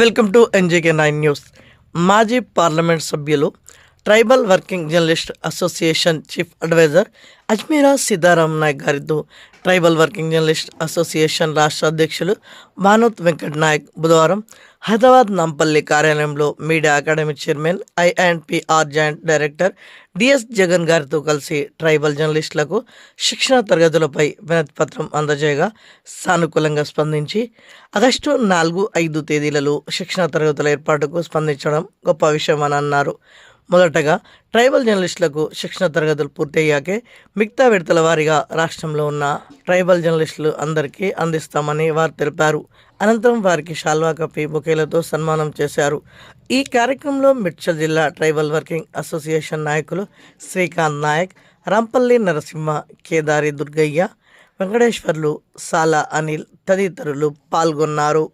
Welcome to NJK nine news. మాజీ parliament సభ్యులు tribal working journalist association chief adviser Ajmeera Sitaram Naik గారితో tribal working journalist association రాష్ట్ర అధ్యక్షులు భానుత్ వెంకట్ నాయక్ బుధవారం హైదరాబాద్ నంపల్లి కార్యాలయంలో media academy chairman INPR joint director DS Jagan గారితో కలిసి ట్రైబల్ జర్నలిస్టులకు శిక్షణ తరగతులపై వినతి పత్రం అందజేయగా సానుకూలంగా స్పందించి ఆగస్టు నాలుగు ఐదు తేదీలలో శిక్షణ తరగతుల ఏర్పాటుకు స్పందించడం గొప్ప విషయమని అన్నారు. మొదటగా ట్రైబల్ జర్నలిస్టులకు శిక్షణ తరగతులు పూర్తయ్యాకే మిగతా విడతల వారీగా రాష్ట్రంలో ఉన్న ట్రైబల్ జర్నలిస్టులు అందరికీ అందిస్తామని వారు తెలిపారు. అనంతరం వారికి షాల్వా కప్పి బొకేలతో సన్మానం చేశారు. ఈ కార్యక్రమంలో మిడ్చల్ జిల్లా ట్రైబల్ వర్కింగ్ అసోసియేషన్ నాయకులు శ్రీకాంత్ నాయక్ రాంపల్లి నరసింహ కేదారి దుర్గయ్య వెంకటేశ్వర్లు సాలా అనిల్ తదితరులు పాల్గొన్నారు.